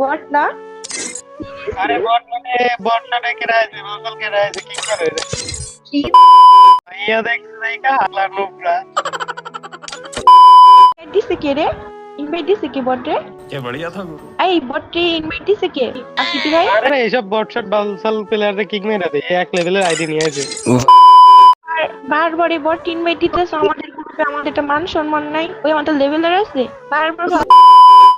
বট না আরে বট মানে বট না কে রাইছে? বকল কে রাইছে? কি করে রে? কি? নুবরা এডি সে কে রে? ইনভাইট কে বট রে? কে বট রে ইনভাইট কে? ভাই? আরে এসব বট শট প্লেয়ার রে এক লেভেলের আইডি নিয়ে আসে বারবারই বট ইনভাইট দিতেছ আমাদের আমাদের একটা মান সম্মান নাই ওই আমাদের লেভেলের আছে। বারবার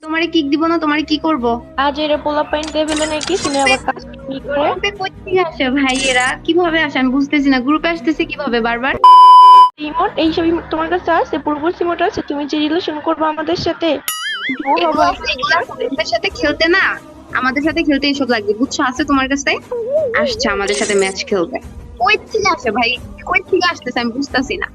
তোমারে কিক দিব না তোমারে কি করব? আজ এরা পোলা পয়েন্ট লেভেলে নাকি? শুনে আবার কাজ কি করে গ্রুপে কই থেকে আসে ভাই এরা কীভাবে আসে? আমি বুঝতেছি না। গ্রুপে আসতেছে কীভাবে? বারবার? ইমোট এই সব তোমার কাছে আছে পূর্ব সিমোট আছে তুমি যে রিলেশন করবে আমাদের সাথে? ও বাবা এগুলোর সাথে খেলতে না। আমাদের সাথে খেলতে এইসব লাগবে। বুঝছ? আছে তোমার কাছে? আসছে আমাদের সাথে ম্যাচ খেলতে কই থেকে আসে ভাই? কই থেকে আসতেছে? আমি বুঝতেছি না।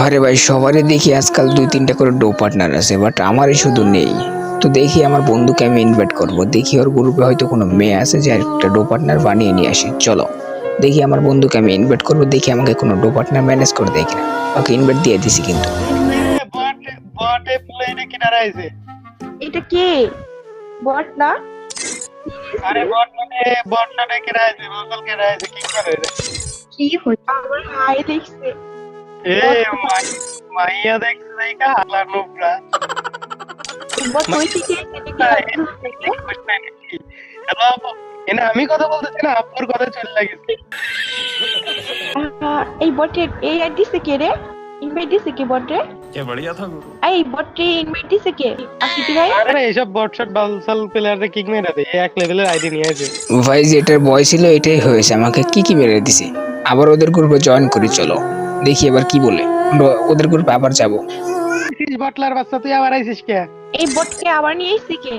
আরে ভাই সবারই দেখি আজকাল দুই তিনটা করে ডো পার্টনার আছে বাট আমারই শুধু নেই। তো দেখি আমার বন্ধুকে আমি ইনভাইট করব। দেখি ওর গ্রুপে হয়তো কোনো মেয়ে আছে যে একটা ডো পার্টনার বানিয়ে নিয়ে আসে। চলো দেখি আমার বন্ধুকে আমি ইনভাইট করব। দেখি আমাকে কোনো ডো পার্টনার ম্যানেজ করে দেয় কিনা। ওকে ইনভাইট দিয়ে দিছি কিন্তু। এটা কে? বট না? আরে বট মানে বট না বকল আছে কি করে? কি হচ্ছে আমার ভাই দেখছে। আমি কথা বলতেছি না আপুর কথা চলে এই বটে এই দিছে কে রে ইনভাইট ভাই প্লেয়ারে এক লেভেলের ভাই যেটার বয় ছিল এটাই হয়েছে। আমাকে কি কি মেরে দিছে? আবার ওদের গ্রুপে জয়েন করে চলো। দেখি এবার কি বলে। আমরা ওদের গ্রুপে আবার যাব। বটলার বাচ্চা তুই আবার আইসিস কে? এই বটকে আবার নিয়ে এসেছে কে?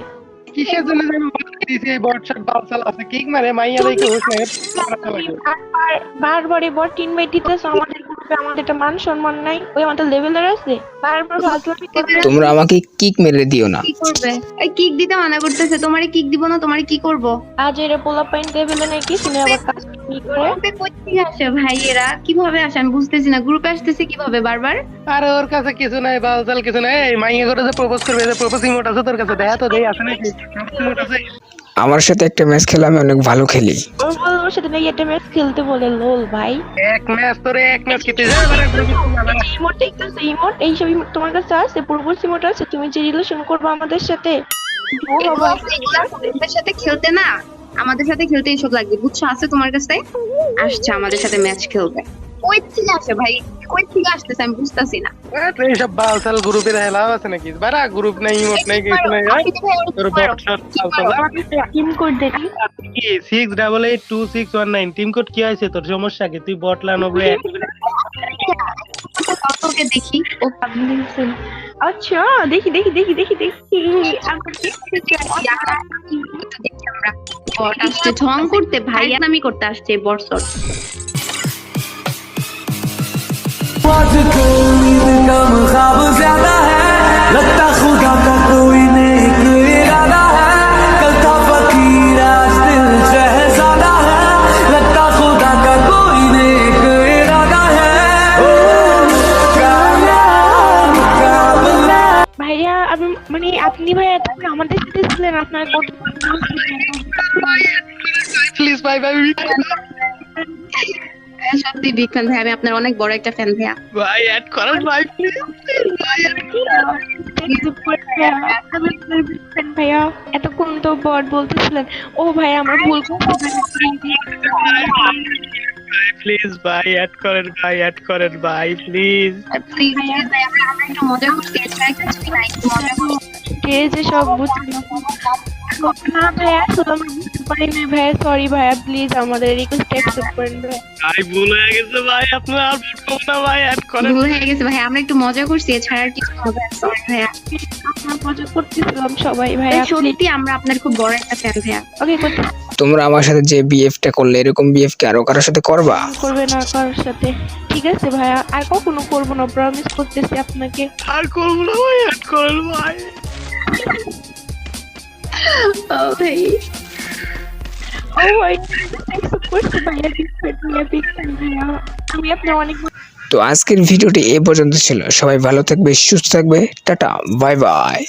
কিসের জন্য যেন বলে দিছি এই বট শট বালসাল আছে। কিক মারে? মাইয়া দেখে হুশ নাই বারবার বারবার এই বট ইনভাইট দিতেছে আমাদের গ্রুপে আমাদের একটা মান সম্মান নাই। ওই আমাদের লেভেলের আছে। বারবার ফাজলামি করবে। তোমরা আমাকে কিক মেরে দিও না। কি করবে? এই কিক দিতে মানা করতেছে। তোমারে কিক দিব না তোমারে কি করব? আজ এরা পোলা পয়েন্ট লেভেলে নাকি শুনে আবার কাজ কি করে গ্রুপে কই আসে ভাই কীভাবে আসে আমি বুঝতেছি না গ্রুপে আসতেছে কীভাবে বারবার আরে ওর কাছে কিছু নাই বালসাল কিছু নাই এই মাইয়া করে যে প্রপোজ করবে যে প্রপোজ ইমোট আছে তোর কাছে দেখা তো দেই আছে নাকি ইমোট আছে আমার সাথে একটা ম্যাচ খেলে আমি অনেক ভালো খেলি ওর সাথে নাকি একটা ম্যাচ খেলতে বলে লোল ভাই এক ম্যাচ তোরে এক ম্যাচ খেতে যায় এবারে ইমোট দেখতেছে ইমোট এই সব তোমার কাছে আছে তুমি যে রিলেশন করবে আমাদের সাথে ও বাবা এগুলোর সাথে খেলতে না আমাদের সাথে খেলতে এসব লাগবে বুঝছ? আছে তোমার কাছে? আসছে আমাদের সাথে ম্যাচ খেলতে কই থেকে আসে ভাই? কই থেকে আসতেছে? আমি বুঝতেছি না। এইসব বালসাল গ্রুপের হেলাও আছে নাকি? বারা গ্রুপ নাই ইমোট নাই কিছু নাই তোর টিম কোড দেখি? কি six double eight two six one nine team code কি আছে তোর? সমস্যা কি? তুই বটলা লানবে ওকে দেখি। ও আচ্ছা দেখি দেখি দেখি দেখি দেখি। আমার দেখতে দেখি আমরা বট আসছে ঢং করতে ভাই আমি করতে আসছে বটসট মানে আপনি ভাইয়া তখন আমাদের সাথে ছিলেন আপনার প্লিজ বাই বাই সত্যি ভাই আমি আপনার অনেক বড় একটা ফ্যান ভাইয়া। ভাই অ্যাড করেন ভাই প্লিজ ভাইয়া এতক্ষণ তো বট বলতেছিলেন। ও ভাই আমরা ভুল প্লিজ ভাই অ্যাড করেন ভাই অ্যাড করেন ভাই প্লিজ প্লিজ ভাই আমরা আমরা একটু মজা করছি এছাড়া কিছু নাই মজা কে যে সব বুঝছি না ভাইয়া শুধু আমরা বুঝতে পারি না ভাইয়া সরি ভাইয়া প্লিজ আমাদের রিকোয়েস্ট অ্যাকসেপ্ট করেন ভাই ভুল হয়ে গেছে ভাই আপনার আর বলব না ভাই অ্যাড করেন। ভুল হয়ে গেছে ভাই আমরা একটু মজা করছি এছাড়া আর কিছু হবে সরি ভাইয়া। আমরা মজা করতেছিলাম সবাই ভাইয়া সত্যি আমরা আপনার খুব বড় একটা ফ্যান ভাইয়া। ওকে করতে তোমরা আমার সাথে যে বিএফটা করলে এরকম বিএফ কি আরও কারোর সাথে করবা? করবে না কারোর সাথে। ঠিক আছে ভাইয়া আর কখনো করব না প্রমিস করতেছি আপনাকে। আর করব না ভাই আর করব ভাই। ও ভাই। ও ভাই accept করছি ভাইয়া gift নিয়ে big fan ভাইয়া আমি আপনার অনেক তো আজকের ভিডিওটি এ পর্যন্ত ছিল। সবাই ভালো থাকবে সুস্থ থাকবে। Tata bye bye.